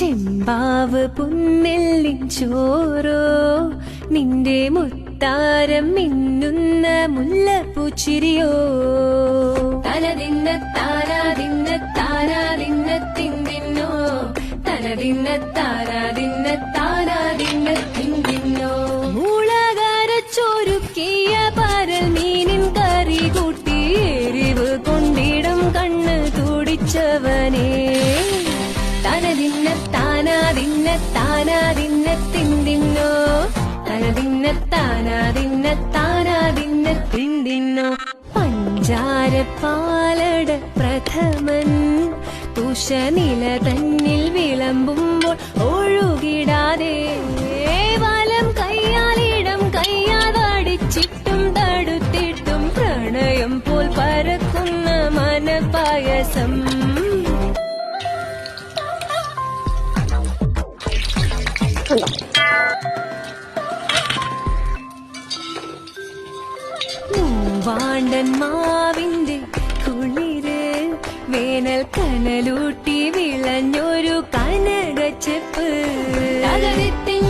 ചെമ്പാവ് പുന്നെല്ലിൻ ചോറോ നിന്റെ മുത്താരം മിന്നുന്ന മുല്ലപ്പൂച്ചിരിയോ? തലതിന്ന താരാതിന്ന താരാതിന്ന നിന്ന തലതിന്ന താരാതിന്ന താരാതിന്ന മൂളകാര ചോരുക്കിയ പരൽ മീനിൻ കറി കൂട്ടി എരിവ് കൊണ്ടിടം കണ്ണ് തുടിച്ചവനേ. താനാതിന്ന താനാതിന്ന തിന്തിന്നോ തനതിന്ന താനാതിന്ന താനാതിന്ന തിന്തിന്നോ പഞ്ചാര പാലട പ്രഥമൻ തുഷനില തന്നിൽ വിളമ്പുമ്പോൾ ഒഴുകിടാതെ വലം കയ്യാലിടം കയ്യാതടിച്ചിട്ടും തടുത്തിട്ടും പ്രണയം പോൽ പരക്കുന്ന മനപായസം മൂവാണ്ടൻ മാവിന്റെ കുളിര് വേനൽ കനലൂട്ടി വിളഞ്ഞൊരു തകരത്തിൻ